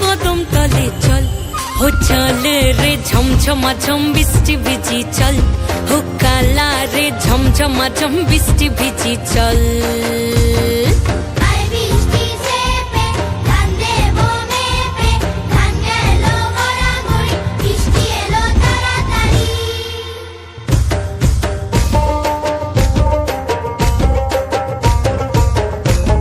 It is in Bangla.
কদম তলে চল। হো চল রে ঝমঝমা ঝম বৃষ্টি ভিজি চল। হো কালা রে ঝমঝমা ঝম বৃষ্টি ভিজি চল।